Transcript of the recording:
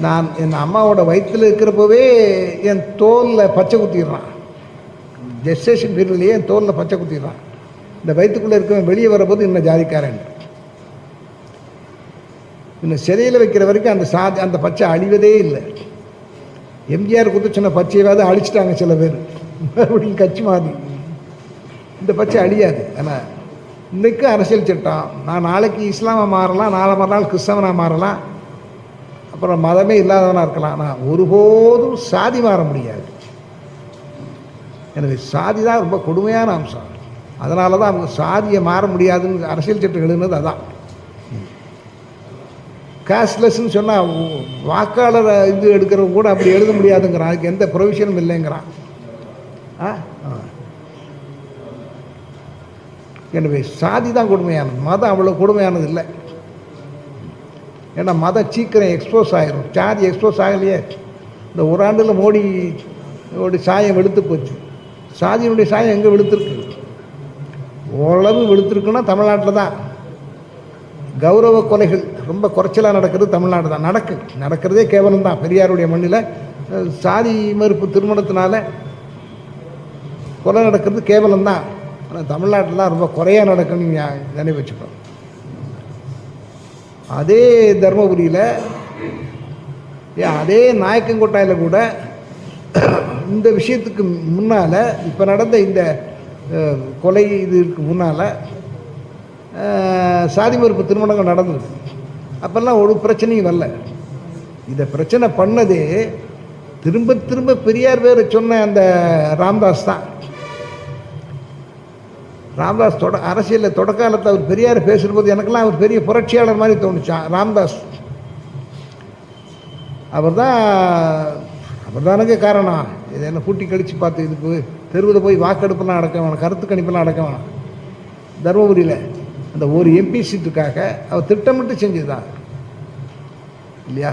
நான் என் அம்மாவோட வயிற்றில் இருக்கிறப்பவே என் தோலில் பச்சை குத்திடுறான். ஜெஸ்டேஷன் பீரியட்லேயே என் தோலில் பச்சை குத்திடுறான். இந்த வயிற்றுக்குள்ளே இருக்கவன் வெளியே வரபோது இன்னும் ஜாதிக்காரன். இன்னும் சிறையில் வைக்கிற வரைக்கும் அந்த சாதி அந்த பச்சை அழிவதே இல்லை. எம்ஜிஆர் குத்து சொன்ன பச்சையாவது அழிச்சிட்டாங்க சில பேர். மறுபடியும் கட்சி மாதிரி இந்த பச்சை அழியாது. ஆனால் இன்றைக்கும் அரசியல் சட்டம். நான் நாளைக்கு இஸ்லாமை மாறலாம் நாளை மறுநாள் கிறிஸ்தவனாக மாறலாம். அப்புறம் மதமே இல்லாதவனாக இருக்கலாம். ஆனால் ஒருபோதும் சாதி மாற முடியாது. எனவே சாதி தான் ரொம்ப கொடுமையான அம்சம். அதனால தான் அவங்க சாதியை மாற முடியாதுன்னு அரசியல் சட்டம் எழுதுனது அதான். கேஷ்லெஸ்ன்னு சொன்னால் வாக்காளர் இது எடுக்கிறவங்க கூட அப்படி எழுத முடியாதுங்கிறான். அதுக்கு எந்த ப்ரொவிஷனும் இல்லைங்கிறான். ஆ? ஆ. எனவே சாதி தான் கொடுமையானது. மதம் அவ்வளோ கொடுமையானது இல்லை. ஏன்னா மதம் சீக்கிரம் எக்ஸ்போஸ் ஆகிரும் சாதி எக்ஸ்போஸ் ஆகலையே. இந்த ஒரு ஆண்டில் மோடி ஓடி சாயம் வெளுத்து போச்சு. சாதியினுடைய சாயம் எங்கே வெளுத்துருக்கு? ஓரளவு வெளுத்துருக்குன்னா தமிழ்நாட்டில் தான். கௌரவ கொலைகள் ரொம்ப குறைச்சலாக நடக்கிறது தமிழ்நாடு தான். நடக்கு. நடக்கிறதே கேவலம் தான். பெரியாருடைய மண்ணில் சாதி மறுப்பு திருமணத்தினால கொலை நடக்கிறது கேவலம் தான். ஆனால் தமிழ்நாட்டில் தான் ரொம்ப குறையாக நடக்குன்னு நினைவு வச்சுக்கணும். அதே தருமபுரியில் ஏன் அதே நாயக்கங்கோட்டாயில் கூட இந்த விஷயத்துக்கு முன்னால் இப்போ நடந்த இந்த கொலை இதுக்கு முன்னால் சாதி மறுப்பு திருமணங்கள் நடந்தது. அப்போல்லாம் ஒரு பிரச்சனையும் வரல. இதை பிரச்சனை பண்ணதே திரும்ப திரும்ப பெரியார் பேர் சொன்ன அந்த ராம்தாஸ் தான். ராம்தாஸ் தொட அரசியலில் தொடக்காலத்தில் அவர் பெரியார் பேசும்போது எனக்கெல்லாம் அவர் பெரிய புரட்சியாளர் மாதிரி தோணுச்சான் ராம்தாஸ். அவர் தான் அவர் தானுங்க காரணம். இதை என்ன கூட்டி கழித்து பார்த்து இதுக்கு தெருவில் போய் வாக்கெடுப்பெல்லாம் நடக்க வேணாம் கருத்து கணிப்பெல்லாம் நடக்க வேணாம். தருமபுரியில் அந்த ஒரு எம்பி சீட்டுக்காக அவர் திட்டமிட்டு செஞ்சதுதான். இல்லையா?